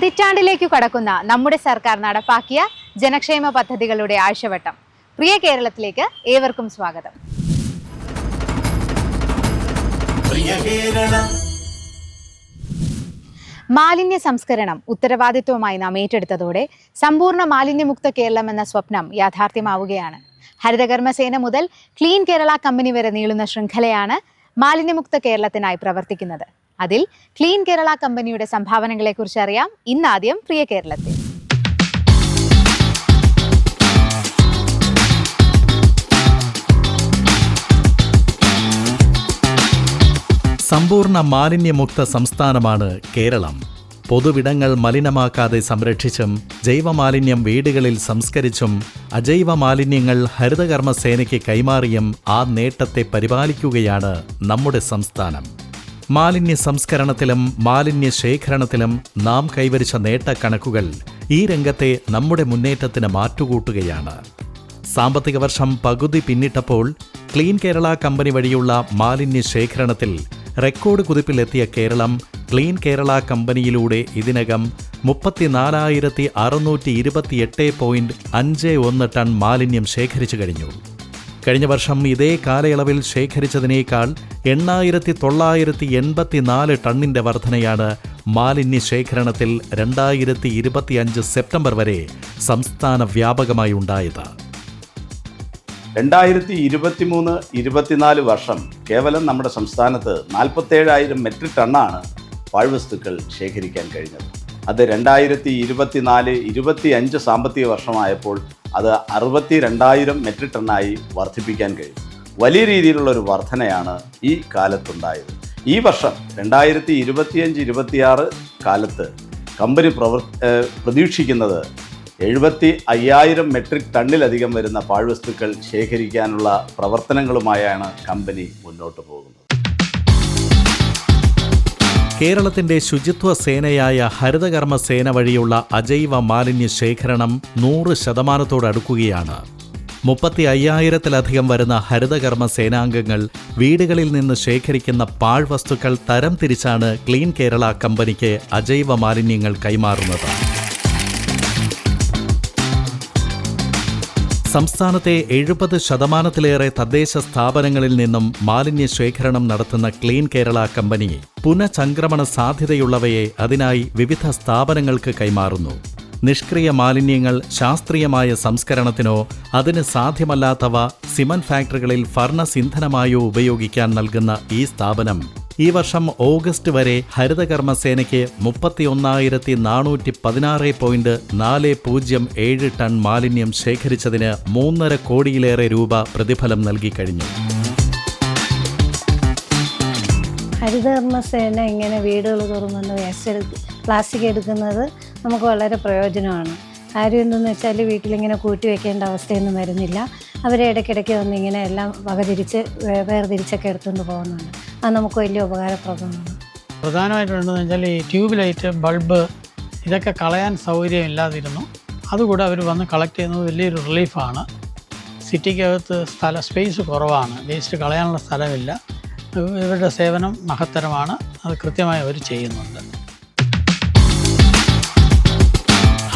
പതിറ്റാണ്ടിലേക്ക് കടക്കുന്ന നമ്മുടെ സർക്കാർ നടപ്പാക്കിയ ജനക്ഷേമ പദ്ധതികളുടെ ആഴ്ചവട്ടം. പ്രിയ കേരളത്തിലേക്ക് ഏവർക്കും സ്വാഗതം. മാലിന്യ സംസ്കരണം ഉത്തരവാദിത്വമായി നാം ഏറ്റെടുത്തതോടെ സമ്പൂർണ മാലിന്യമുക്ത കേരളം എന്ന സ്വപ്നം യാഥാർത്ഥ്യമാവുകയാണ്. ഹരിതകർമ്മസേന മുതൽ ക്ലീൻ കേരള കമ്പനി വരെ നീളുന്ന ശൃംഖലയാണ് മാലിന്യമുക്ത കേരളത്തിനായി പ്രവർത്തിക്കുന്നത്. അതിൽ ക്ലീൻ കേരള കമ്പനിയുടെ സംഭാവനകളെക്കുറിച്ച് അറിയാം. ഇന്നാദ്യം പ്രിയ കേരളത്തിൽ. സമ്പൂർണ മാലിന്യമുക്ത സംസ്ഥാനമാണ് കേരളം. പൊതുവിടങ്ങൾ മലിനമാക്കാതെ സംരക്ഷിച്ചും ജൈവമാലിന്യം വീടുകളിൽ സംസ്കരിച്ചും അജൈവ മാലിന്യങ്ങൾ ഹരിതകർമ്മസേനയ്ക്ക് കൈമാറിയും ആ നേട്ടത്തെ പരിപാലിക്കുകയാണ് നമ്മുടെ സംസ്ഥാനം. മാലിന്യ സംസ്കരണത്തിലും മാലിന്യ ശേഖരണത്തിലും നാം കൈവരിച്ച നേട്ട കണക്കുകൾ ഈ രംഗത്തെ നമ്മുടെ മുന്നേറ്റത്തിന് മാറ്റുകൂട്ടുകയാണ്. സാമ്പത്തിക വർഷം പകുതി പിന്നിട്ടപ്പോൾ ക്ലീൻ കേരള കമ്പനി വഴിയുള്ള മാലിന്യ ശേഖരണത്തിൽ റെക്കോർഡ് കുതിപ്പിലെത്തിയ കേരളം ക്ലീൻ കേരള കമ്പനിയിലൂടെ ഇതിനകം മുപ്പത്തിനാലായിരത്തി അറുന്നൂറ്റി ഇരുപത്തിയെട്ട് പോയിന്റ് അഞ്ച് ഒന്ന് ടൺ മാലിന്യം ശേഖരിച്ചു കഴിഞ്ഞു. കഴിഞ്ഞ വർഷം ഇതേ കാലയളവിൽ ശേഖരിച്ചതിനേക്കാൾ എണ്ണായിരത്തി തൊള്ളായിരത്തി എൺപത്തിനാല് ടണ്ണിന്റെ വർധനയാണ് മാലിന്യ ശേഖരണത്തിൽ രണ്ടായിരത്തി ഇരുപത്തിയഞ്ച് സെപ്റ്റംബർ വരെ സംസ്ഥാന വ്യാപകമായി ഉണ്ടായത്. രണ്ടായിരത്തി ഇരുപത്തി മൂന്ന് ഇരുപത്തിനാല് വർഷം കേവലം നമ്മുടെ സംസ്ഥാനത്ത് നാൽപ്പത്തേഴായിരം മെട്രിക് ടണ്ണാണ് പാഴ്വസ്തുക്കൾ ശേഖരിക്കാൻ കഴിഞ്ഞത്. അത് രണ്ടായിരത്തി ഇരുപത്തിനാല് ഇരുപത്തി അഞ്ച് സാമ്പത്തിക വർഷമായപ്പോൾ അത് അറുപത്തി രണ്ടായിരം മെട്രിക് ടണ്ണായി വർദ്ധിപ്പിക്കാൻ കഴിയും. വലിയ രീതിയിലുള്ള ഒരു വർധനയാണ് ഈ കാലത്തുണ്ടായത്. ഈ വർഷം രണ്ടായിരത്തി ഇരുപത്തിയഞ്ച് ഇരുപത്തിയാറ് കാലത്ത് കമ്പനി പ്രവർ പ്രതീക്ഷിക്കുന്നത് എഴുപത്തി അയ്യായിരം മെട്രിക് ടണ്ണിലധികം വരുന്ന പാഴ്വസ്തുക്കൾ ശേഖരിക്കാനുള്ള പ്രവർത്തനങ്ങളുമായാണ് കമ്പനി മുന്നോട്ട് പോകുന്നത്. കേരളത്തിന്റെ ശുചിത്വ സേനയായ ഹരിതകർമ്മ സേന വഴിയുള്ള അജൈവ മാലിന്യ ശേഖരണം നൂറ് ശതമാനത്തോടടുക്കുകയാണ് മുപ്പത്തി അയ്യായിരത്തിലധികം വരുന്ന ഹരിതകർമ്മ സേനാംഗങ്ങൾ വീടുകളിൽ നിന്ന് ശേഖരിക്കുന്ന പാഴ്വസ്തുക്കൾ തരം തിരിച്ചാണ് ക്ലീൻ കേരള കമ്പനിക്ക് അജൈവ മാലിന്യങ്ങൾ കൈമാറുന്നത്. സംസ്ഥാനത്തെ എഴുപത് ശതമാനത്തിലേറെ തദ്ദേശ സ്ഥാപനങ്ങളിൽ നിന്നും മാലിന്യ ശേഖരണം നടത്തുന്ന ക്ലീൻ കേരള കമ്പനി പുനഃചംക്രമണ സാധ്യതയുള്ളവയെ അതിനായി വിവിധ സ്ഥാപനങ്ങൾക്ക് കൈമാറുന്നു. നിഷ്ക്രിയ മാലിന്യങ്ങൾ ശാസ്ത്രീയമായ സംസ്കരണത്തിനോ അതിന് സാധ്യമല്ലാത്തവ സിമന്റ് ഫാക്ടറികളിൽ ഫർണസ് ഇന്ധനമായോ ഉപയോഗിക്കാൻ നൽകുന്ന ഈ സ്ഥാപനം ഈ വർഷം ഓഗസ്റ്റ് വരെ ഹരിതകർമ്മസേനയ്ക്ക് മുപ്പത്തിയൊന്നായിരത്തി നാനൂറ്റി പതിനാറ് പോയിന്റ് നാല് പൂജ്യം ഏഴ് ടൺ മാലിന്യം ശേഖരിച്ചതിന് മൂന്നര കോടിയിലേറെ രൂപ പ്രതിഫലം നൽകി കഴിഞ്ഞു. ഹരിതകർമ്മസേന ഇങ്ങനെ വീടുകൾ തുറന്നു പ്ലാസ്റ്റിക് എടുക്കുന്നത് നമുക്ക് വളരെ പ്രയോജനമാണ്. കാര്യം എന്തെന്ന് വെച്ചാൽ വീട്ടിലിങ്ങനെ കൂട്ടി വെക്കേണ്ട അവസ്ഥയൊന്നും വരുന്നില്ല. അവരെ ഇടയ്ക്കിടയ്ക്ക് വന്ന് ഇങ്ങനെ എല്ലാം വകതിരിച്ച് വേർതിരിച്ചൊക്കെ എടുത്തുകൊണ്ട് പോകുന്നുണ്ട് അത് നമുക്ക് വലിയ ഉപകാരപ്രദമാണ്. പ്രധാനമായിട്ടുണ്ടെന്ന് വെച്ചാൽ ഈ ട്യൂബ് ലൈറ്റ് ബൾബ് ഇതൊക്കെ കളയാൻ സൗകര്യം ഇല്ലാതിരുന്നു അതുകൂടെ അവർ വന്ന് കളക്ട് ചെയ്യുന്നത് വലിയൊരു റിലീഫാണ്. സിറ്റിക്കകത്ത് സ്ഥല സ്പേസ് കുറവാണ്. വേസ്റ്റ് കളയാനുള്ള സ്ഥലമില്ല. ഇവരുടെ സേവനം മഹത്തരമാണ്. അത് കൃത്യമായി അവർ ചെയ്യുന്നുണ്ട്.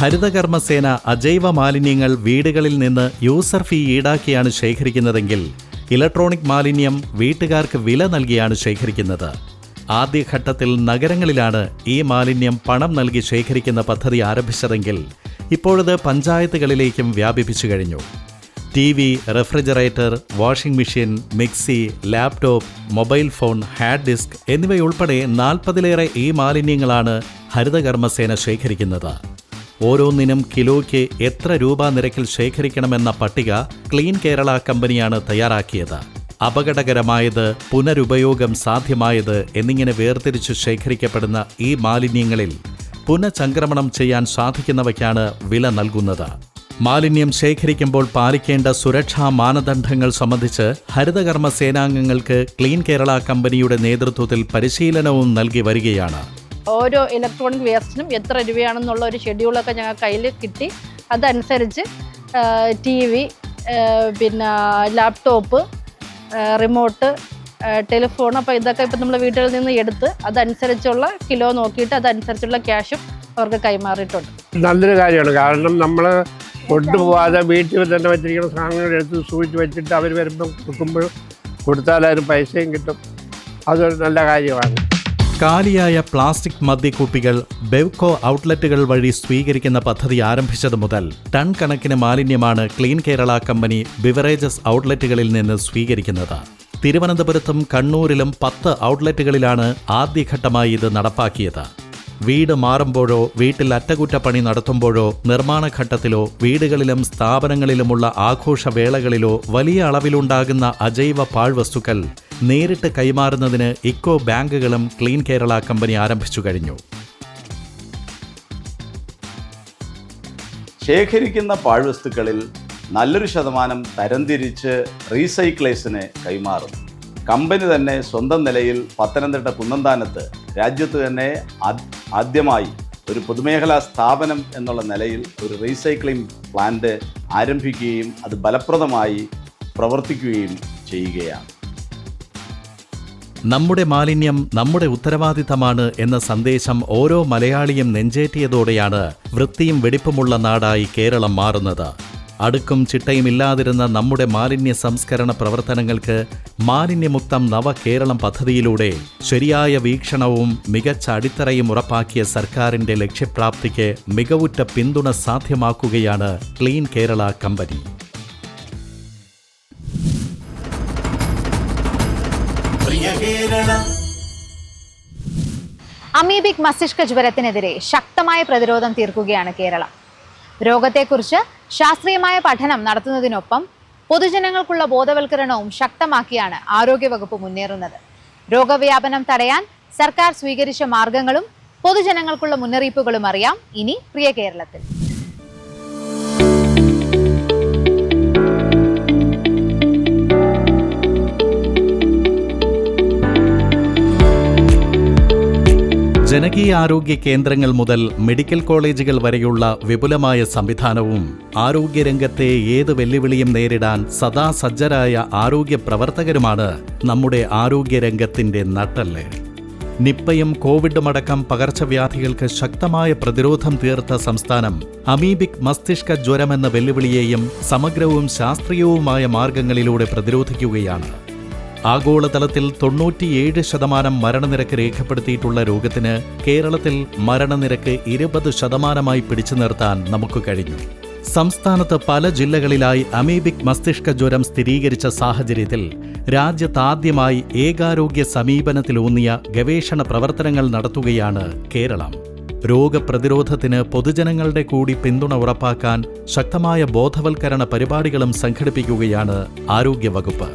ഹരിതകർമ്മസേന അജൈവ മാലിന്യങ്ങൾ വീടുകളിൽ നിന്ന് യൂസർ ഫീ ഈടാക്കിയാണ് ശേഖരിക്കുന്നതെങ്കിൽ ഇലക്ട്രോണിക് മാലിന്യം വീട്ടുകാർക്ക് വില നൽകിയാണ് ശേഖരിക്കുന്നത്. ആദ്യഘട്ടത്തിൽ നഗരങ്ങളിലാണ് ഈ മാലിന്യം പണം നൽകി ശേഖരിക്കുന്ന പദ്ധതി ആരംഭിച്ചതെങ്കിൽ ഇപ്പോഴത് പഞ്ചായത്തുകളിലേക്കും വ്യാപിപ്പിച്ചു കഴിഞ്ഞു. T V refrigerator washing machine mixie laptop mobile phone hard disk എന്നിവയുൾപ്പെടെ നാൽപ്പതിലേറെ ഈ മാലിന്യങ്ങളാണ് ഹരിതകർമ്മസേന ശേഖരിക്കുന്നത്. ഓരോന്നിനും കിലോയ്ക്ക് എത്ര രൂപ നിരക്കിൽ ശേഖരിക്കണമെന്ന പട്ടിക ക്ലീൻ കേരള കമ്പനിയാണ് തയ്യാറാക്കിയത്. അപകടകരമായത് പുനരുപയോഗം സാധ്യമായത് എന്നിങ്ങനെ വേർതിരിച്ച് ശേഖരിക്കപ്പെടുന്ന ഈ മാലിന്യങ്ങളിൽ പുനഃചംക്രമണം ചെയ്യാൻ സാധിക്കുന്നവയ്ക്കാണ് വില നൽകുന്നത്. മാലിന്യം ശേഖരിക്കുമ്പോൾ പാലിക്കേണ്ട സുരക്ഷാ മാനദണ്ഡങ്ങൾ സംബന്ധിച്ച് ഹരിതകർമ്മ സേനാംഗങ്ങൾക്ക് ക്ലീൻ കേരള കമ്പനിയുടെ നേതൃത്വത്തിൽ പരിശീലനവും നൽകി വരികയാണ്. ഓരോ ഇലക്ട്രോണിക് വേസ്റ്റിനും എത്ര രൂപയാണെന്നുള്ള ഒരു ഷെഡ്യൂളൊക്കെ ഞങ്ങൾ കയ്യിൽ കിട്ടി. അതനുസരിച്ച് ടി വി പിന്നെ ലാപ്ടോപ്പ് റിമോട്ട് ടെലിഫോൺ അപ്പോൾ ഇതൊക്കെ ഇപ്പം നമ്മൾ വീട്ടിൽ നിന്ന് എടുത്ത് അതനുസരിച്ചുള്ള കിലോ നോക്കിയിട്ട് അതനുസരിച്ചുള്ള ക്യാഷും അവർക്ക് കൈമാറിയിട്ടുണ്ട്. നല്ലൊരു കാര്യമാണ്. കാരണം നമ്മൾ കൊണ്ടുപോകാതെ വീട്ടിൽ തന്നെ വെച്ചിരിക്കുന്ന സാധനങ്ങൾ എടുത്ത് സൂക്ഷിച്ച് വെച്ചിട്ട് അവർ വരുമ്പോൾ കൊടുക്കുമ്പോൾ കൊടുത്താൽ അതിന് പൈസയും കിട്ടും. അതൊരു നല്ല കാര്യമാണ്. കാലിയായ പ്ലാസ്റ്റിക് മദ്യക്കുപ്പികൾ ബെവ്കോ ഔട്ട്ലെറ്റുകൾ വഴി സ്വീകരിക്കുന്ന പദ്ധതി ആരംഭിച്ചത് മുതൽ ടൺ കണക്കിന് മാലിന്യമാണ് ക്ലീൻ കേരള കമ്പനി ബിവറേജസ് ഔട്ട്ലെറ്റുകളിൽ നിന്ന് സ്വീകരിക്കുന്നത്. തിരുവനന്തപുരത്തും കണ്ണൂരിലും പത്ത് ഔട്ട്ലെറ്റുകളിലാണ് ആദ്യഘട്ടമായി ഇത് നടപ്പാക്കിയത്. വീട് മാറുമ്പോഴോ വീട്ടിൽ അറ്റകുറ്റപ്പണി നടത്തുമ്പോഴോ നിർമ്മാണഘട്ടത്തിലോ വീടുകളിലും സ്ഥാപനങ്ങളിലുമുള്ള ആഘോഷവേളകളിലോ വലിയ അളവിലുണ്ടാകുന്ന അജൈവ പാഴ്വസ്തുക്കൾ നേരിട്ട് കൈമാറുന്നതിന് ഇക്കോ ബാങ്കുകളും ക്ലീൻ കേരള കമ്പനി ആരംഭിച്ചു കഴിഞ്ഞു. ശേഖരിക്കുന്ന പാഴ്വസ്തുക്കളിൽ നല്ലൊരു ശതമാനം തരംതിരിച്ച് റീസൈക്ലേഴ്സിന് കൈമാറും കമ്പനി തന്നെ സ്വന്തം നിലയിൽ പത്തനംതിട്ട കുന്നന്താനത്ത് രാജ്യത്ത് തന്നെ ആദ്യമായി ഒരു പൊതുമേഖലാ സ്ഥാപനം എന്നുള്ള നിലയിൽ ഒരു റീസൈക്ലിംഗ് പ്ലാന്റ് ആരംഭിക്കുകയും അത് ഫലപ്രദമായി പ്രവർത്തിക്കുകയും ചെയ്യുകയാണ്. നമ്മുടെ മാലിന്യം നമ്മുടെ ഉത്തരവാദിത്തമാണ് എന്ന സന്ദേശം ഓരോ മലയാളിയും നെഞ്ചേറ്റിയതോടെയാണ് വൃത്തിയും വെടിപ്പുമുള്ള നാടായി കേരളം മാറുന്നത്. അടുക്കും ചിട്ടയുമില്ലാതിരുന്ന നമ്മുടെ മാലിന്യ സംസ്കരണ പ്രവർത്തനങ്ങൾക്ക് മാലിന്യമുക്തം നവകേരളം പദ്ധതിയിലൂടെ ശരിയായ വീക്ഷണവും മികച്ച അടിത്തറയും ഉറപ്പാക്കിയ സർക്കാരിന്റെ ലക്ഷ്യപ്രാപ്തിക്ക് മികവുറ്റ പിന്തുണ സാധ്യമാക്കുകയാണ് ക്ലീൻ കേരള കമ്പനി. അമീബിക് മസ്തിഷ്ക ജ്വരത്തിനെതിരെ ശക്തമായ പ്രതിരോധം തീർക്കുകയാണ് കേരളം. രോഗത്തെക്കുറിച്ച് ശാസ്ത്രീയമായ പഠനം നടത്തുന്നതിനൊപ്പം പൊതുജനങ്ങൾക്കുള്ള ബോധവൽക്കരണവും ശക്തമാക്കിയാണ് ആരോഗ്യവകുപ്പ് മുന്നേറുന്നത്. രോഗവ്യാപനം തടയാൻ സർക്കാർ സ്വീകരിച്ച മാർഗങ്ങളും പൊതുജനങ്ങൾക്കുള്ള മുന്നറിയിപ്പുകളും അറിയാം. ഇനി പ്രിയ കേരളത്തിൽ. ജനകീയ ആരോഗ്യ കേന്ദ്രങ്ങൾ മുതൽ മെഡിക്കൽ കോളേജുകൾ വരെയുള്ള വിപുലമായ സംവിധാനവും ആരോഗ്യരംഗത്തെ ഏത് വെല്ലുവിളിയും നേരിടാൻ സദാ സജ്ജരായ ആരോഗ്യ പ്രവർത്തകരുമാണ് നമ്മുടെ ആരോഗ്യരംഗത്തിന്റെ നട്ടൽ നിപ്പയും കോവിഡും അടക്കം പകർച്ചവ്യാധികൾക്ക് ശക്തമായ പ്രതിരോധം തീർത്ത സംസ്ഥാനം അമീബിക് മസ്തിഷ്ക ജ്വരമെന്ന വെല്ലുവിളിയെയും സമഗ്രവും ശാസ്ത്രീയവുമായ മാർഗങ്ങളിലൂടെ പ്രതിരോധിക്കുകയാണ്. ആഗോളതലത്തിൽ തൊണ്ണൂറ്റിയേഴ് ശതമാനം മരണനിരക്ക് രേഖപ്പെടുത്തിയിട്ടുള്ള രോഗത്തിന് കേരളത്തിൽ മരണനിരക്ക് ഇരുപത് ശതമാനമായി പിടിച്ചു നിർത്താൻ നമുക്ക് കഴിഞ്ഞു. സംസ്ഥാനത്ത് പല ജില്ലകളിലായി അമീബിക് മസ്തിഷ്ക ജ്വരം സ്ഥിരീകരിച്ച സാഹചര്യത്തിൽ രാജ്യത്താദ്യമായി ഏകാരോഗ്യ സമീപനത്തിലൂന്നിയ ഗവേഷണ പ്രവർത്തനങ്ങൾ നടത്തുകയാണ് കേരളം. രോഗപ്രതിരോധത്തിന് പൊതുജനങ്ങളുടെ കൂടി പിന്തുണ ഉറപ്പാക്കാൻ ശക്തമായ ബോധവൽക്കരണ പരിപാടികളും സംഘടിപ്പിക്കുകയാണ് ആരോഗ്യവകുപ്പ്.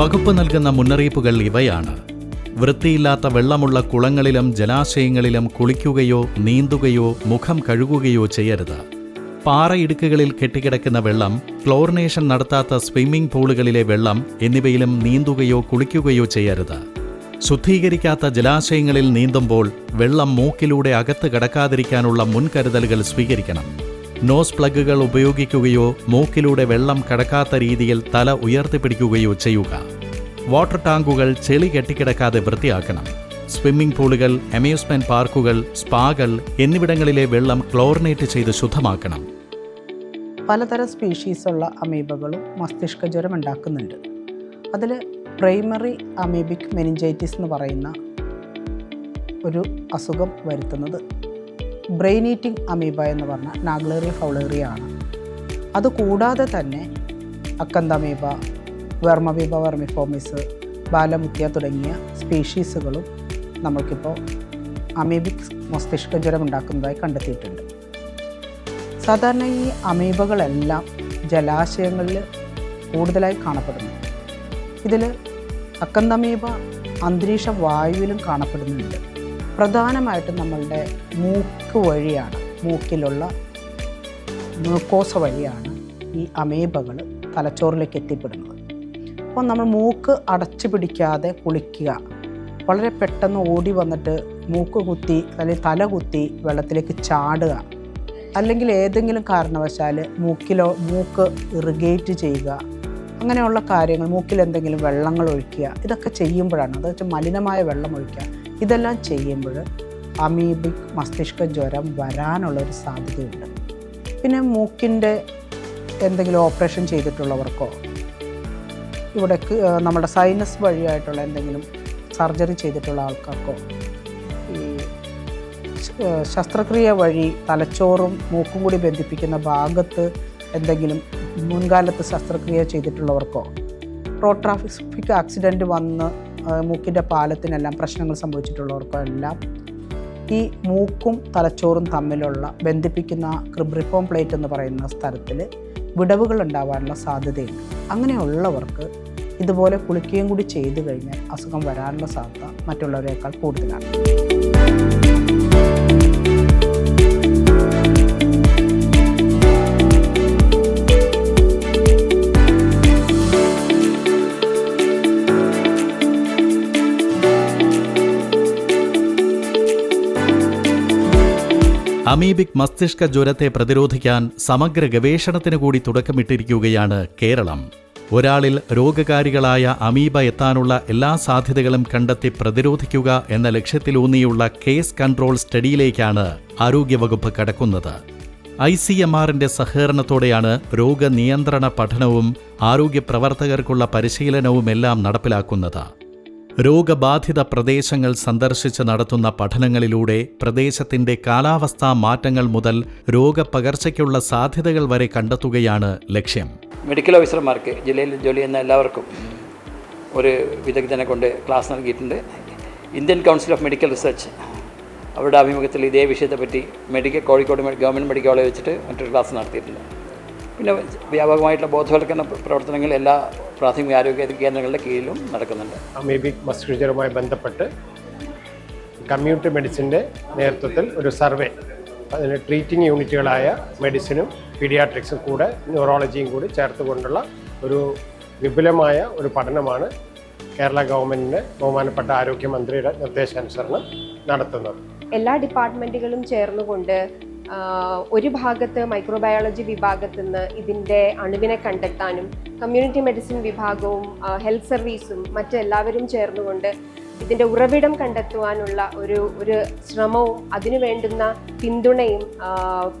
വകുപ്പ് നൽകുന്ന മുന്നറിയിപ്പുകൾ ഇവയാണ്. വൃത്തിയില്ലാത്ത വെള്ളമുള്ള കുളങ്ങളിലും ജലാശയങ്ങളിലും കുളിക്കുകയോ നീന്തുകയോ മുഖം കഴുകുകയോ ചെയ്യരുത്. പാറയിടുക്കുകളിൽ കെട്ടിക്കിടക്കുന്ന വെള്ളം ക്ലോറിനേഷൻ നടത്താത്ത സ്വിമ്മിംഗ് പൂളുകളിലെ വെള്ളം എന്നിവയിലും നീന്തുകയോ കുളിക്കുകയോ ചെയ്യരുത്. ശുദ്ധീകരിക്കാത്ത ജലാശയങ്ങളിൽ നീന്തുമ്പോൾ വെള്ളം മൂക്കിലൂടെ അകത്ത് കടക്കാതിരിക്കാനുള്ള മുൻകരുതലുകൾ സ്വീകരിക്കണം. നോസ് പ്ലഗുകൾ ഉപയോഗിക്കുകയോ മൂക്കിലൂടെ വെള്ളം കടക്കാത്ത രീതിയിൽ തല ഉയർത്തിപ്പിടിക്കുകയോ ചെയ്യുക. വാട്ടർ ടാങ്കുകൾ ചെളി കെട്ടിക്കിടക്കാതെ വൃത്തിയാക്കണം. സ്വിമ്മിംഗ് പൂളുകൾ അമ്യൂസ്മെന്റ് പാർക്കുകൾ സ്പാകൾ എന്നിവിടങ്ങളിലെ വെള്ളം ക്ലോറിനേറ്റ് ചെയ്ത് ശുദ്ധമാക്കണം. പലതരം സ്പീഷീസുള്ള അമീബകളും മസ്തിഷ്ക ജ്വരം ഉണ്ടാക്കുന്നുണ്ട്. അതിൽ പ്രൈമറി അമീബിക് മെനിഞ്ചൈറ്റിസ് എന്ന് പറയുന്ന ഒരു അസുഖം വരുത്തുന്നത് ബ്രെയിൻ ഈറ്റിംഗ് അമീബ എന്ന് പറഞ്ഞ നാഗ്ലേറിയ ഫൗളേറിയ ആണ്. അത് കൂടാതെ തന്നെ അക്കന്തമീബ വെർമബീബ വെർമിഫോമിസ് ബാലമുത്യ തുടങ്ങിയ സ്പീഷീസുകളും നമ്മൾക്കിപ്പോൾ അമീബിക് മസ്തിഷ്ക ജ്വരം ഉണ്ടാക്കുന്നതായി കണ്ടെത്തിയിട്ടുണ്ട്. സാധാരണ ഈ അമീബകളെല്ലാം ജലാശയങ്ങളിൽ കൂടുതലായി കാണപ്പെടുന്നു. ഇതിൽ അക്കന്തമീബ അന്തരീക്ഷ വായുവിലും കാണപ്പെടുന്നുണ്ട്. പ്രധാനമായിട്ടും നമ്മളുടെ മൂക്ക് വഴിയാണ് മൂക്കിലുള്ള മൂക്കോസ വഴിയാണ് ഈ അമീബകൾ തലച്ചോറിലേക്ക് എത്തിപ്പെടുന്നത്. അപ്പോൾ നമ്മൾ മൂക്ക് അടച്ചു പിടിക്കാതെ കുളിക്കുക. വളരെ പെട്ടെന്ന് ഓടി വന്നിട്ട് മൂക്ക് കുത്തി അല്ലെങ്കിൽ തല കുത്തി വെള്ളത്തിലേക്ക് ചാടുക. അല്ലെങ്കിൽ ഏതെങ്കിലും കാരണവശാൽ മൂക്കിലോ മൂക്ക് ഇറിഗേറ്റ് ചെയ്യുക. അങ്ങനെയുള്ള കാര്യങ്ങൾ മൂക്കിൽ എന്തെങ്കിലും വെള്ളങ്ങൾ ഒഴിക്കുക. ഇതൊക്കെ ചെയ്യുമ്പോഴാണ് അതായത് മലിനമായ വെള്ളം ഒഴിക്കുക. ഇതെല്ലാം ചെയ്യുമ്പോൾ അമീബിക് മസ്തിഷ്ക ജ്വരം വരാനുള്ള ഒരു സാധ്യതയുണ്ട്. പിന്നെ മൂക്കിന്റെ എന്തെങ്കിലും ഓപ്പറേഷൻ ചെയ്തിട്ടുള്ളവർക്കോ ഇവിടെ നമ്മുടെ സൈനസ് വഴിയായിട്ടുള്ള എന്തെങ്കിലും സർജറി ചെയ്തിട്ടുള്ള ആൾക്കാർക്കോ? ഈ ശസ്ത്രക്രിയ വഴി തലച്ചോറും മൂക്കും കൂടി ബന്ധിപ്പിക്കുന്ന ഭാഗത്ത് എന്തെങ്കിലും മുൻകാലത്ത് ശസ്ത്രക്രിയ ചെയ്തിട്ടുള്ളവർക്കോ? റോഡ് ട്രാഫിക് ആക്സിഡന്റ് വന്ന് മൂക്കിന്റെ പാലത്തിനെല്ലാം പ്രശ്നങ്ങൾ സംഭവിച്ചിട്ടുള്ളവർക്കോ എല്ലാം? ഈ മൂക്കും തലച്ചോറും തമ്മിലുള്ള ബന്ധിപ്പിക്കുന്ന ക്രിബ്രിഫോം പ്ലേറ്റ് എന്ന് പറയുന്ന സ്ഥലത്തിൽ വിടവുകൾ ഉണ്ടാവാനുള്ള സാധ്യതയുണ്ട്. അങ്ങനെയുള്ളവർക്ക് ഇതുപോലെ കുളിക്കുകയും കൂടി ചെയ്തു കഴിഞ്ഞാൽ അസുഖം വരാനുള്ള സാധ്യത മറ്റുള്ളവരെക്കാൾ കൂടുതലാണ്. അമീബിക് മസ്തിഷ്ക ജ്വരത്തെ പ്രതിരോധിക്കാൻ സമഗ്ര ഗവേഷണത്തിന് കൂടി തുടക്കമിട്ടിരിക്കുകയാണ് കേരളം. ഒരാളിൽ രോഗകാരികളായ അമീബ എത്താനുള്ള എല്ലാ സാധ്യതകളും കണ്ടെത്തി പ്രതിരോധിക്കുക എന്ന ലക്ഷ്യത്തിലൂന്നിയുള്ള കേസ് കൺട്രോൾ സ്റ്റഡിയിലേക്കാണ് ആരോഗ്യവകുപ്പ് കടക്കുന്നത്. ഐ സി എം ആറിന്റെ സഹകരണത്തോടെയാണ് രോഗനിയന്ത്രണ പഠനവും ആരോഗ്യ പ്രവർത്തകർക്കുള്ള പരിശീലനവുമെല്ലാം നടപ്പിലാക്കുന്നത്. രോഗബാധിത പ്രദേശങ്ങൾ സന്ദർശിച്ച് നടത്തുന്ന പഠനങ്ങളിലൂടെ പ്രദേശത്തിന്റെ കാലാവസ്ഥാ മാറ്റങ്ങൾ മുതൽ രോഗപകർച്ചയ്ക്കുള്ള സാധ്യതകൾ വരെ കണ്ടെത്തുകയാണ് ലക്ഷ്യം. മെഡിക്കൽ ഓഫീസർമാർക്ക് ജില്ലയിൽ ജോലി ചെയ്യുന്ന എല്ലാവർക്കും ഒരു വിദഗ്ധനെ കൊണ്ട് ക്ലാസ് നൽകിയിട്ടുണ്ട്. Indian Council of Medical Research അവരുടെ ആഭിമുഖ്യത്തിൽ ഇതേ വിഷയത്തെപ്പറ്റി medical Kozhikode government medical college വെച്ചിട്ട് മറ്റൊരു ക്ലാസ് നടത്തിയിട്ടുണ്ട്. പിന്നെ വ്യാപകമായിട്ടുള്ള ബോധവൽക്കരണ പ്രവർത്തനങ്ങൾ എല്ലാ പ്രാഥമിക ആരോഗ്യ കേന്ദ്രങ്ങളുടെ കീഴിലും നടക്കുന്നുണ്ട്. അമീബിക് മസ്കുജറുമായി ബന്ധപ്പെട്ട് കമ്മ്യൂണിറ്റി മെഡിസിന്റെ നേതൃത്വത്തിൽ ഒരു സർവേ അതിന് ട്രീറ്റിംഗ് യൂണിറ്റുകളായ മെഡിസിനും പീഡിയാട്രിക്സും കൂടെ ന്യൂറോളജിയും കൂടി ചേർത്തുകൊണ്ടുള്ള ഒരു വിപുലമായ ഒരു പഠനമാണ് കേരള ഗവൺമെന്റിന്റെ ബഹുമാനപ്പെട്ട ആരോഗ്യമന്ത്രിയുടെ നിർദ്ദേശാനുസരണം നടത്തുന്നത്. എല്ലാ ഡിപ്പാർട്ട്മെന്റുകളും ചേർന്നുകൊണ്ട് ഒരു ഭാഗത്ത് മൈക്രോബയോളജി വിഭാഗത്തിൽ നിന്ന് ഇതിന്റെ അണുവിനെ കണ്ടെത്താനും കമ്മ്യൂണിറ്റി മെഡിസിൻ വിഭാഗവും ഹെൽത്ത് സർവീസും മറ്റെല്ലാവരും ചേർന്നുകൊണ്ട് ഇതിന്റെ ഉറവിടം കണ്ടെത്തുവാനുള്ള ഒരു ഒരു ശ്രമവും അതിനു വേണ്ടുന്ന പിന്തുണയും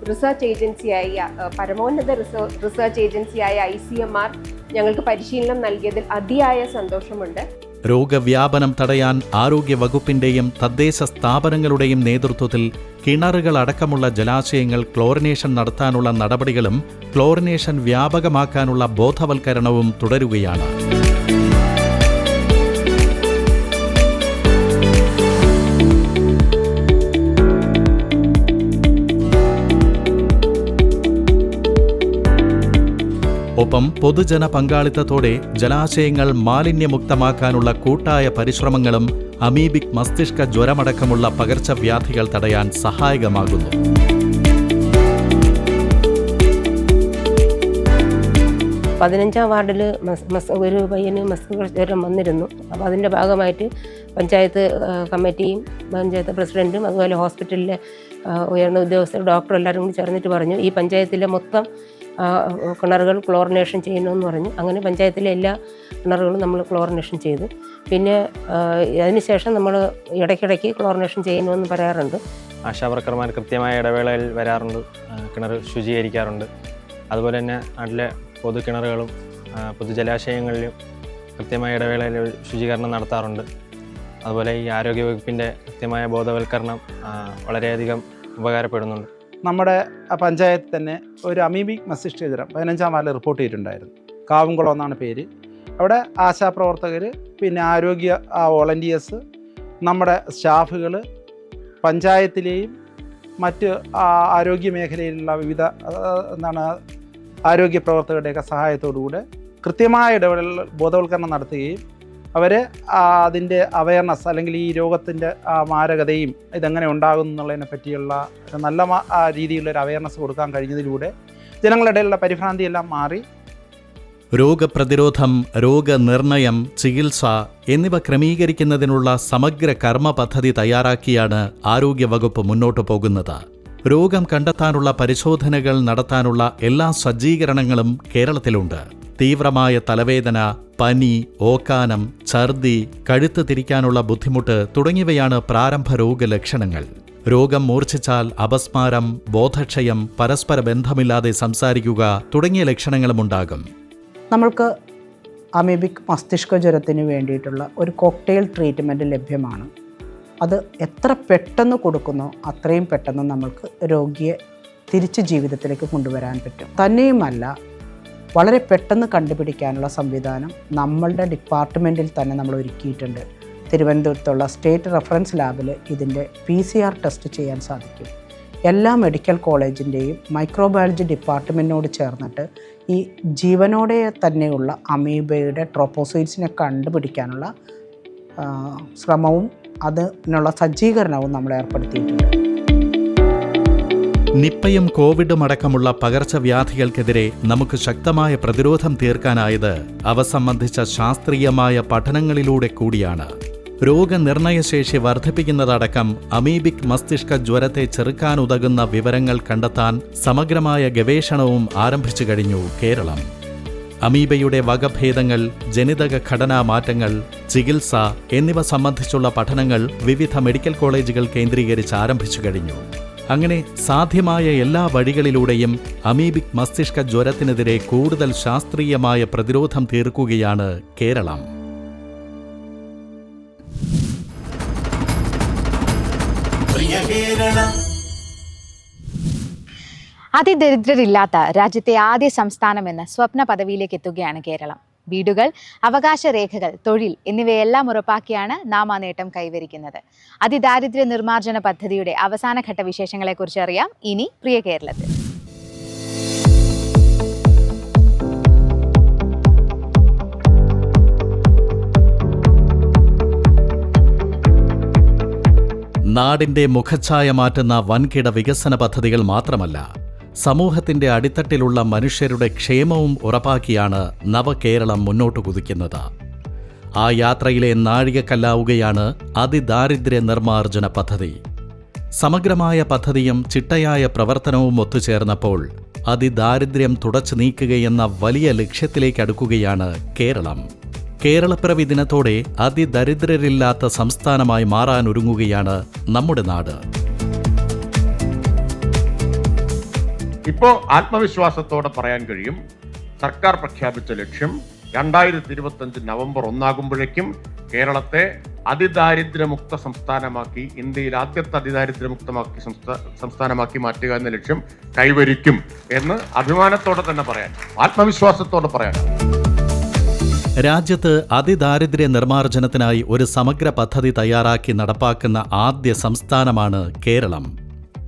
റിസർച്ച് ഏജൻസിയായ പരമോന്നത റിസർച്ച് ഏജൻസിയായ ഐ സി എം ആർ ഞങ്ങൾക്ക് പരിശീലനം നൽകിയതിൽ അതിയായ സന്തോഷമുണ്ട്. രോഗവ്യാപനം തടയാൻ ആരോഗ്യ വകുപ്പിന്റെയും തദ്ദേശ സ്ഥാപനങ്ങളുടെയും നേതൃത്വത്തിൽ കിണറുകൾ അടക്കമുള്ള ജലാശയങ്ങൾ ക്ലോറിനേഷൻ നടത്താനുള്ള നടപടികളും ക്ലോറിനേഷൻ വ്യാപകമാക്കാനുള്ള ബോധവൽക്കരണവും തുടരുകയാണ്. ഒപ്പം പൊതുജന പങ്കാളിത്തത്തോടെ ജലാശയങ്ങൾ മാലിന്യമുക്തമാക്കാനുള്ള കൂട്ടായ പരിശ്രമങ്ങളും അമീബിക് മസ്തിഷ്ക ജ്വരമടക്കമുള്ള പകർച്ചവ്യാധികൾ തടയാൻ സഹായകമാകുന്നു. പതിനഞ്ചാം വാർഡിൽ മസ് ഒരു പയ്യന് മസ്കുലർ ജ്വരം വന്നിരുന്നു. അപ്പോൾ അതിന്റെ ഭാഗമായിട്ട് പഞ്ചായത്ത് കമ്മിറ്റിയും പഞ്ചായത്ത് പ്രസിഡന്റും അതുപോലെ ഹോസ്പിറ്റലിലെ ഉയർന്ന ഉദ്യോഗസ്ഥർ ഡോക്ടർ എല്ലാവരും കൂടി ചേർന്നിട്ട് പറഞ്ഞു. ഈ പഞ്ചായത്തിലെ മൊത്തം ആ, കിണറുകൾ ക്ലോറിനേഷൻ ചെയ്യണമെന്ന് പറഞ്ഞു. അങ്ങനെ പഞ്ചായത്തിലെ എല്ലാ കിണറുകളും നമ്മൾ ക്ലോറിനേഷൻ ചെയ്തു. പിന്നെ അതിനുശേഷം നമ്മൾ ഇടയ്ക്കിടയ്ക്ക് ക്ലോറിനേഷൻ ചെയ്യണമെന്ന് പറയാറുണ്ട്. ആശാവർക്കർമാർ കൃത്യമായ ഇടവേളയിൽ വരാറുണ്ട്. കിണർ ശുചീകരിക്കാറുണ്ട്. അതുപോലെ തന്നെ നാട്ടിലെ പൊതു കിണറുകളും പൊതുജലാശയങ്ങളിലും കൃത്യമായ ഇടവേളയിൽ ശുചീകരണം നടത്താറുണ്ട്. അതുപോലെ ഈ ആരോഗ്യവകുപ്പിന്റെ കൃത്യമായ ബോധവൽക്കരണം വളരെയധികം ഉപകാരപ്പെടുന്നുണ്ട്. നമ്മുടെ പഞ്ചായത്ത് തന്നെ ഒരു അമീബിക് മസ്തിഷ്ക ജ്വരം പതിനഞ്ചാം വാർഡിൽ റിപ്പോർട്ട് ചെയ്തിട്ടുണ്ടായിരുന്നു. കാവുംകുളം എന്നാണ് പേര്. അവിടെ ആശാപ്രവർത്തകർ പിന്നെ ആരോഗ്യ വോളണ്ടിയേഴ്സ് നമ്മുടെ സ്റ്റാഫുകൾ പഞ്ചായത്തിലെയും മറ്റ് ആരോഗ്യ മേഖലയിലുള്ള വിവിധ എന്താണ് ആരോഗ്യ പ്രവർത്തകരുടെയൊക്കെ സഹായത്തോടുകൂടെ കൃത്യമായ ഇടപെടൽ ബോധവൽക്കരണം നടത്തുകയും അവരെ അതിന്റെ അവയർനെസ് അല്ലെങ്കിൽ ഈ രോഗത്തിന്റെ മാരകതയും ഇതെങ്ങനെ ഉണ്ടാകുന്നു എന്നുള്ളതിനെ പറ്റിയുള്ള നല്ല ഒരു അവയർനെസ് കൊടുക്കാൻ കഴിഞ്ഞതിലൂടെ ജനങ്ങളിടയിലുള്ള പരിഭ്രാന്തിയെല്ലാം മാറി. രോഗപ്രതിരോധം രോഗനിർണയം ചികിത്സ എന്നിവ ക്രമീകരിക്കുന്നതിനുള്ള സമഗ്ര കർമ്മ പദ്ധതി തയ്യാറാക്കിയാണ് ആരോഗ്യവകുപ്പ് മുന്നോട്ടു പോകുന്നത്. രോഗം കണ്ടെത്താനുള്ള പരിശോധനകൾ നടത്താനുള്ള എല്ലാ സജ്ജീകരണങ്ങളും കേരളത്തിലുണ്ട്. തീവ്രമായ തലവേദന പനി ഓക്കാനം ഛർദി കഴുത്ത് തിരിക്കാനുള്ള ബുദ്ധിമുട്ട് തുടങ്ങിയവയാണ് പ്രാരംഭ രോഗലക്ഷണങ്ങൾ. രോഗം മൂർച്ഛിച്ചാൽ അപസ്മാരം ബോധക്ഷയം പരസ്പര ബന്ധമില്ലാതെ സംസാരിക്കുക തുടങ്ങിയ ലക്ഷണങ്ങളുമുണ്ടാകും. നമ്മൾക്ക് അമീബിക് മസ്തിഷ്ക ജ്വരത്തിന് വേണ്ടിയിട്ടുള്ള ഒരു കോക്ടെയിൽ ട്രീറ്റ്മെന്റ് ലഭ്യമാണ്. അത് എത്ര പെട്ടെന്ന് കൊടുക്കുന്നോ അത്രയും പെട്ടെന്ന് നമ്മൾക്ക് രോഗിയെ തിരിച്ച് ജീവിതത്തിലേക്ക് കൊണ്ടുവരാൻ പറ്റും. തന്നെയുമല്ല വളരെ പെട്ടെന്ന് കണ്ടുപിടിക്കാനുള്ള സംവിധാനം നമ്മളുടെ ഡിപ്പാർട്ട്മെന്റിൽ തന്നെ നമ്മൾ ഒരുക്കിയിട്ടുണ്ട്. തിരുവനന്തപുരത്തുള്ള സ്റ്റേറ്റ് റെഫറൻസ് ലാബിൽ ഇതിന്റെ പി സി ആർ ടെസ്റ്റ് ചെയ്യാൻ സാധിക്കും. എല്ലാ മെഡിക്കൽ കോളേജിന്റെയും മൈക്രോബയോളജി ഡിപ്പാർട്ട്മെന്റിനോട് ചേർന്നിട്ട് ഈ ജീവനോടെ തന്നെയുള്ള അമീബയുടെ ട്രോപ്പോസൈറ്റ്സിനെ കണ്ടുപിടിക്കാനുള്ള ശ്രമവും അതിനുള്ള സജ്ജീകരണവും നമ്മൾ ഏർപ്പെടുത്തിയിട്ടുണ്ട്. നിപ്പയും കോവിഡും അടക്കമുള്ള പകർച്ചവ്യാധികൾക്കെതിരെ നമുക്ക് ശക്തമായ പ്രതിരോധം തീർക്കാനായത് അവ സംബന്ധിച്ച ശാസ്ത്രീയമായ പഠനങ്ങളിലൂടെ കൂടിയാണ്. രോഗനിർണയശേഷി വർദ്ധിപ്പിക്കുന്നതടക്കം അമീബിക് മസ്തിഷ്ക ജ്വരത്തെ ചെറുക്കാനുതകുന്ന വിവരങ്ങൾ കണ്ടെത്താൻ സമഗ്രമായ ഗവേഷണവും ആരംഭിച്ചു കഴിഞ്ഞു കേരളം. അമീബയുടെ വകഭേദങ്ങൾ ജനിതക ഘടനാ മാറ്റങ്ങൾ ചികിത്സ എന്നിവ സംബന്ധിച്ചുള്ള പഠനങ്ങൾ വിവിധ മെഡിക്കൽ കോളേജുകൾ കേന്ദ്രീകരിച്ച് ആരംഭിച്ചു കഴിഞ്ഞു. അങ്ങനെ സാധ്യമായ എല്ലാ വഴികളിലൂടെയും അമീബിക് മസ്തിഷ്ക ജ്വരത്തിനെതിരെ കൂടുതൽ ശാസ്ത്രീയമായ പ്രതിരോധം തീർക്കുകയാണ് കേരളം. അതിദരിദ്രരില്ലാത്ത രാജ്യത്തെ ആദ്യ സംസ്ഥാനമെന്ന് സ്വപ്ന പദവിയിലേക്ക് എത്തുകയാണ് കേരളം. വീടുകൾ അവകാശ രേഖകൾ തൊഴിൽ എന്നിവയെല്ലാം ഉറപ്പാക്കിയാണ് നാം ആ നേട്ടം കൈവരിക്കുന്നത്. അതിദാരിദ്ര്യ നിർമ്മാർജന പദ്ധതിയുടെ അവസാനഘട്ട വിശേഷങ്ങളെക്കുറിച്ച് അറിയാം ഇനി പ്രിയ കേരളത്തിൽ. നാടിന്റെ മുഖച്ഛായ മാറ്റുന്ന വൻകിട വികസന പദ്ധതികൾ മാത്രമല്ല സമൂഹത്തിന്റെ അടിത്തട്ടിലുള്ള മനുഷ്യരുടെ ക്ഷേമവും ഉറപ്പാക്കിയാണ് നവകേരളം മുന്നോട്ട് കുതിക്കുന്നത്. ആ യാത്രയിലെ നാഴികക്കല്ലാവുകയാണ് അതിദാരിദ്ര്യ നിർമ്മാർജന പദ്ധതി. സമഗ്രമായ പദ്ധതിയും ചിട്ടയായ പ്രവർത്തനവും ഒത്തുചേർന്നപ്പോൾ അതിദാരിദ്ര്യം തുടച്ചു നീക്കുകയെന്ന വലിയ ലക്ഷ്യത്തിലേക്ക് അടുക്കുകയാണ് കേരളം. കേരളപ്പിറവി ദിനത്തോടെ അതിദരിദ്രരില്ലാത്ത സംസ്ഥാനമായി മാറാനൊരുങ്ങുകയാണ് നമ്മുടെ നാട്. ഇപ്പോൾ ആത്മവിശ്വാസത്തോടെ പറയാൻ കഴിയും. സർക്കാർ പ്രഖ്യാപിച്ച ലക്ഷ്യം രണ്ടായിരത്തി ഇരുപത്തഞ്ച് നവംബർ ഒന്നാകുമ്പോഴേക്കും കേരളത്തെ അതിദാരിദ്ര്യമുക്ത സംസ്ഥാനമാക്കി ഇന്ത്യയിൽ ആദ്യത്തെ അതിദാരിദ്ര്യമുക്തമാക്കി സംസ്ഥാ സംസ്ഥാനമാക്കി മാറ്റുക എന്ന ലക്ഷ്യം കൈവരിക്കും എന്ന് അഭിമാനത്തോടെ തന്നെ പറയാൻ ആത്മവിശ്വാസത്തോടെ പറയാൻ. രാജ്യത്ത് അതിദാരിദ്ര്യ നിർമ്മാർജനത്തിനായി ഒരു സമഗ്ര പദ്ധതി തയ്യാറാക്കി നടപ്പാക്കുന്ന ആദ്യ സംസ്ഥാനമാണ് കേരളം.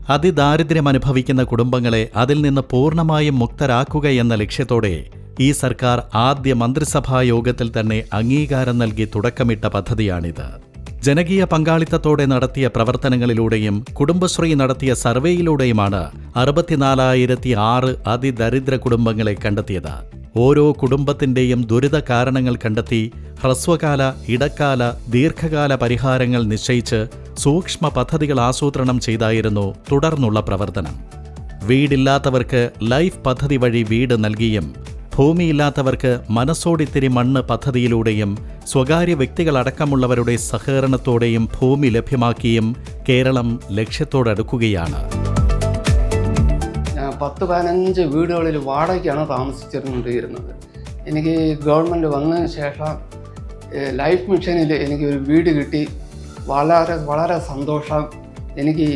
അതിദാരിദ്ര്യം അനുഭവിക്കുന്ന കുടുംബങ്ങളെ അതിൽ നിന്ന് പൂർണമായും മുക്തരാക്കുക എന്ന ലക്ഷ്യത്തോടെ ഈ സർക്കാർ ആദ്യ മന്ത്രിസഭാ യോഗത്തിൽ തന്നെ അംഗീകാരം നൽകി തുടക്കമിട്ട പദ്ധതിയാണിത്. ജനകീയ പങ്കാളിത്തത്തോടെ നടത്തിയ പ്രവർത്തനങ്ങളിലൂടെയും കുടുംബശ്രീ നടത്തിയ സർവേയിലൂടെയുമാണ് അറുപത്തിനാലായിരത്തി ആറ് അതിദരിദ്ര കുടുംബങ്ങളെ കണ്ടെത്തിയത്. ഓരോ കുടുംബത്തിന്റെയും ദുരിത കാരണങ്ങൾ കണ്ടെത്തി ഹ്രസ്വകാല ഇടക്കാല ദീർഘകാല പരിഹാരങ്ങൾ നിശ്ചയിച്ച് സൂക്ഷ്മ പദ്ധതികൾ ആസൂത്രണം ചെയ്തായിരുന്നു തുടർന്നുള്ള പ്രവർത്തനം. വീടില്ലാത്തവർക്ക് ലൈഫ് പദ്ധതി വഴി വീട് നൽകിയും ഭൂമിയില്ലാത്തവർക്ക് മനസ്സോടിത്തിരി മണ്ണ് പദ്ധതിയിലൂടെയും സ്വകാര്യ വ്യക്തികളടക്കമുള്ളവരുടെ സഹകരണത്തോടെയും ഭൂമി ലഭ്യമാക്കിയും കേരളം ലക്ഷ്യത്തോടടുക്കുകയാണ്. പത്ത് പതിനഞ്ച് വീടുകളിൽ വാടകയ്ക്കാണ് താമസിച്ചിരുന്നുകൊണ്ടിരുന്നത്. എനിക്ക് ഗവൺമെന്റ് വന്നതിന് ശേഷം ലൈഫ് മിഷനിൽ എനിക്ക് ഒരു വീട് കിട്ടി. വളരെ വളരെ സന്തോഷം. എനിക്ക്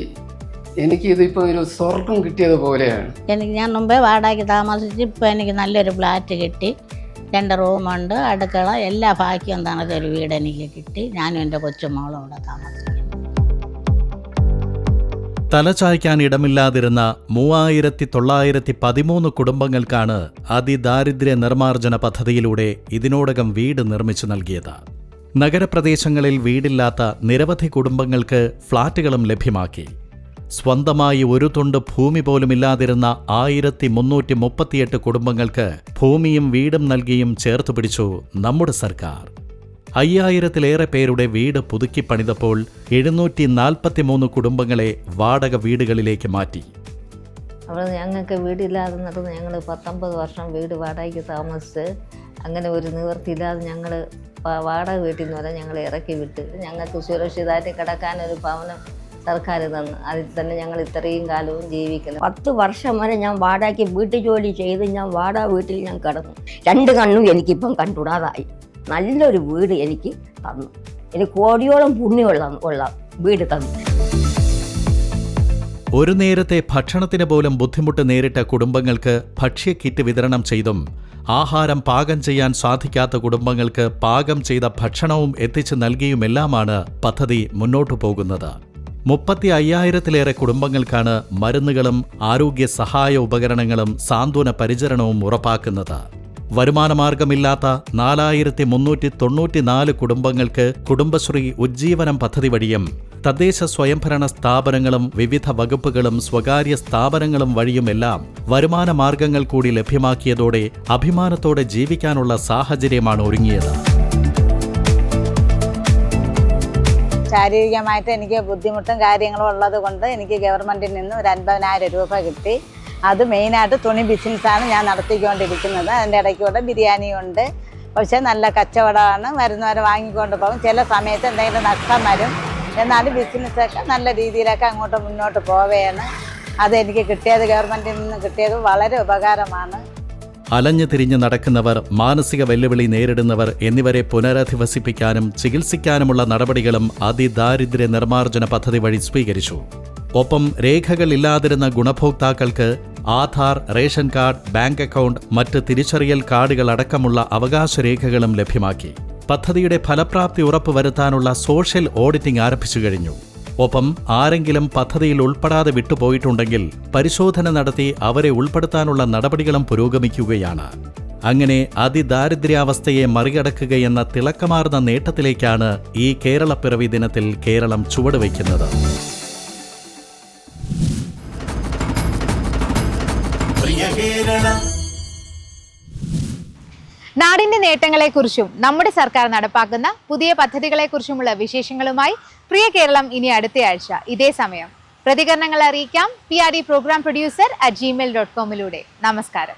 എനിക്ക് ഇതിപ്പോൾ ഒരു സ്വർഗം കിട്ടിയത് പോലെയാണ്. എനിക്ക് ഞാൻ മുമ്പേ വാടകയ്ക്ക് താമസിച്ച് ഇപ്പോൾ എനിക്ക് നല്ലൊരു ഫ്ലാറ്റ് കിട്ടി. രണ്ട് റൂമുണ്ട് അടുക്കള എല്ലാ ഭാഗ്യവും ഒരു വീട് എനിക്ക് കിട്ടി. ഞാനും എന്റെ കൊച്ചുമോളും ഇവിടെ താമസിക്കും തലചായ്ക്കാൻ ഇടമില്ലാതിരുന്ന മൂവായിരത്തി തൊള്ളായിരത്തി പതിമൂന്ന് കുടുംബങ്ങൾക്കാണ് അതിദാരിദ്ര്യ നിർമ്മാർജന പദ്ധതിയിലൂടെ ഇതിനോടകം വീട് നിർമ്മിച്ചു നൽകിയത്. നഗരപ്രദേശങ്ങളിൽ വീടില്ലാത്ത നിരവധി കുടുംബങ്ങൾക്ക് ഫ്ളാറ്റുകളും ലഭ്യമാക്കി. സ്വന്തമായി ഒരു തുണ്ട് ഭൂമി പോലുമില്ലാതിരുന്ന ആയിരത്തി മുന്നൂറ്റി മുപ്പത്തിയെട്ട് കുടുംബങ്ങൾക്ക് ഭൂമിയും വീടും നൽകിയും ചേർത്തുപിടിച്ചു നമ്മുടെ സർക്കാർ. അയ്യായിരത്തിലേറെ പേരുടെ വീട് പുതുക്കി പണിതപ്പോൾ എഴുന്നൂറ്റി നാൽപ്പത്തിമൂന്ന് കുടുംബങ്ങളെ വാടക വീടുകളിലേക്ക് മാറ്റി. അവിടെ ഞങ്ങൾക്ക് വീടില്ലാതെ നടന്ന് ഞങ്ങൾ പത്തൊമ്പത് വർഷം വീട് വാടകയ്ക്ക് താമസിച്ച് അങ്ങനെ ഒരു നിവൃത്തിയില്ലാതെ ഞങ്ങൾ വാടക വീട്ടിൽ നിന്ന് വരെ ഞങ്ങൾ ഇറക്കി വിട്ട് ഞങ്ങൾക്ക് സുരക്ഷിതമായിട്ട് കിടക്കാൻ ഒരു ഭവനം സർക്കാർ തന്നു. അതിൽ തന്നെ ഞങ്ങൾ ഇത്രയും കാലവും ജീവിക്കണം. പത്ത് വർഷം വരെ ഞാൻ വാടകയ്ക്ക് വീട്ടു ജോലി ചെയ്ത് ഞാൻ വാടക വീട്ടിൽ ഞാൻ കിടന്നു. രണ്ട് കണ്ണും എനിക്കിപ്പം കണ്ടുകൂടാതായി. നല്ലൊരു വീട് എനിക്ക് തന്നു. എനിക്ക് കോടിയോളം പുണ്യമുള്ള ഉള്ള വീട് തന്നു. ഒരു നേരത്തെ ഭക്ഷണത്തിന് പോലും ബുദ്ധിമുട്ട് നേരിട്ട കുടുംബങ്ങൾക്ക് ഭക്ഷ്യ കിറ്റ് വിതരണം ചെയ്തും ആഹാരം പാകം ചെയ്യാൻ സാധിക്കാത്ത കുടുംബങ്ങൾക്ക് പാകം ചെയ്ത ഭക്ഷണവും എത്തിച്ചു നൽകിയുമെല്ലാമാണ് പദ്ധതി മുന്നോട്ടു പോകുന്നത്. മുപ്പത്തി അയ്യായിരത്തിലേറെ കുടുംബങ്ങൾക്കാണ് മരുന്നുകളും ആരോഗ്യ സഹായ ഉപകരണങ്ങളും സാന്ത്വന പരിചരണവും ഉറപ്പാക്കുന്നത്. വരുമാനമാർഗമില്ലാത്ത നാലായിരത്തി മുന്നൂറ്റി തൊണ്ണൂറ്റിനാല് കുടുംബങ്ങൾക്ക് കുടുംബശ്രീ ഉജ്ജീവനം പദ്ധതി വഴിയും തദ്ദേശ സ്വയംഭരണ സ്ഥാപനങ്ങളും വിവിധ വകുപ്പുകളും സ്വകാര്യ സ്ഥാപനങ്ങളും വഴിയുമെല്ലാം വരുമാന മാർഗങ്ങൾ കൂടി ലഭ്യമാക്കിയതോടെ അഭിമാനത്തോടെ ജീവിക്കാനുള്ള സാഹചര്യമാണ് ഒരുങ്ങിയത്. ശാരീരികമായിട്ട് എനിക്ക് ബുദ്ധിമുട്ടും കാര്യങ്ങളും ഉള്ളത് കൊണ്ട് എനിക്ക് ഗവൺമെന്റിൽ നിന്ന് ഒരു അൻപതിനായിരം രൂപ കിട്ടി. അത് മെയിനായിട്ട് തുണി ബിസിനസ്സാണ് ഞാൻ നടത്തിക്കൊണ്ടിരിക്കുന്നത്. അതിന്റെ ഇടയ്ക്കൂടെ ബിരിയാണിയുണ്ട് പക്ഷേ നല്ല കച്ചവടമാണ്. വരുന്നവരെ വാങ്ങിക്കൊണ്ട് പോകും. ചില സമയത്ത് എന്തെങ്കിലും നഷ്ടം വരും. എന്നാലും ബിസിനസ്സൊക്കെ നല്ല രീതിയിലൊക്കെ അങ്ങോട്ട് മുന്നോട്ട് പോവുകയാണ് അതെനിക്ക് കിട്ടിയത് ഗവൺമെന്റിൽ നിന്ന് കിട്ടിയത് വളരെ ഉപകാരമാണ്. അലഞ്ഞു തിരിഞ്ഞു നടക്കുന്നവർ മാനസിക വെല്ലുവിളി നേരിടുന്നവർ എന്നിവരെ പുനരധിവസിപ്പിക്കാനും ചികിത്സിക്കാനുമുള്ള നടപടികളും അതിദാരിദ്ര്യ നിർമ്മാർജന പദ്ധതി വഴി സ്വീകരിച്ചു. ഒപ്പം രേഖകളില്ലാതിരുന്ന ഗുണഭോക്താക്കൾക്ക് Aadhaar ration card bank account മറ്റ് തിരിച്ചറിയൽ കാർഡുകൾ അടക്കമുള്ള അവകാശ രേഖകളും ലഭ്യമാക്കി. പദ്ധതിയുടെ ഫലപ്രാപ്തി ഉറപ്പുവരുത്താനുള്ള സോഷ്യൽ ഓഡിറ്റിംഗ് ആരംഭിച്ചു കഴിഞ്ഞു. ഒപ്പം ആരെങ്കിലും പദ്ധതിയിൽ ഉൾപ്പെടാതെ വിട്ടുപോയിട്ടുണ്ടെങ്കിൽ പരിശോധന നടത്തി അവരെ ഉൾപ്പെടുത്താനുള്ള നടപടികളും പുരോഗമിക്കുകയാണ്. അങ്ങനെ അതിദാരിദ്ര്യാവസ്ഥയെ മറികടക്കുകയെന്ന തിളക്കമാർന്ന നേട്ടത്തിലേക്കാണ് ഈ കേരളപ്പിറവി ദിനത്തിൽ കേരളം ചുവടുവയ്ക്കുന്നത്. നാടിന്റെ നേട്ടങ്ങളെക്കുറിച്ചും നമ്മുടെ സർക്കാർ നടപ്പാക്കുന്ന പുതിയ പദ്ധതികളെക്കുറിച്ചുമുള്ള വിശേഷങ്ങളുമായി പ്രിയ കേരളം ഇനി അടുത്തയാഴ്ച ഇതേ സമയം പ്രതികരണങ്ങൾ അറിയിക്കാം. P R D programme producer at Gmail dot കോമിലൂടെ നമസ്കാരം.